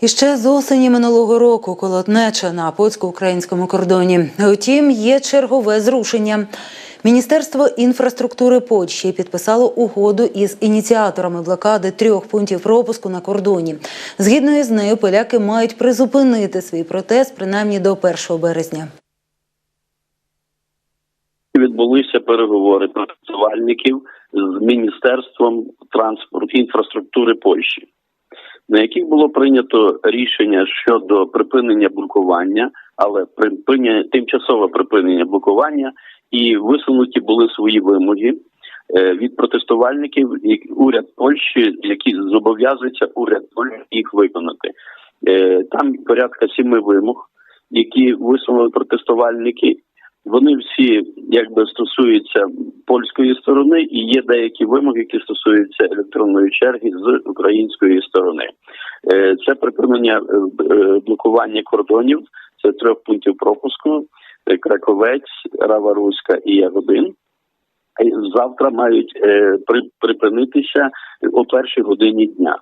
І ще з осені минулого року колотнеча на польсько-українському кордоні. Утім, є чергове зрушення. Міністерство інфраструктури Польщі підписало угоду із ініціаторами блокади трьох пунктів пропуску на кордоні. Згідно із нею, поляки мають призупинити свій протест принаймні до 1 березня. відбулися переговори протестувальників з міністерством транспорту інфраструктури Польщі, на яких було прийнято рішення щодо припинення блокування, але припинення тимчасове припинення блокування, і висунуті були свої вимоги. е, Від протестувальників і уряд Польщі, які зобов'язується уряд Польщі їх виконати. Е, Там порядка сіми вимог, які висунули протестувальники. Вони всі якби стосуються польської сторони, і є деякі вимоги, які стосуються електронної черги з української сторони. Е, Це припинення е, е, блокування кордонів, це трьох пунктів пропуску: Краковець, Рава Руська і Ягодин. Завтра мають припинитися о першій годині дня.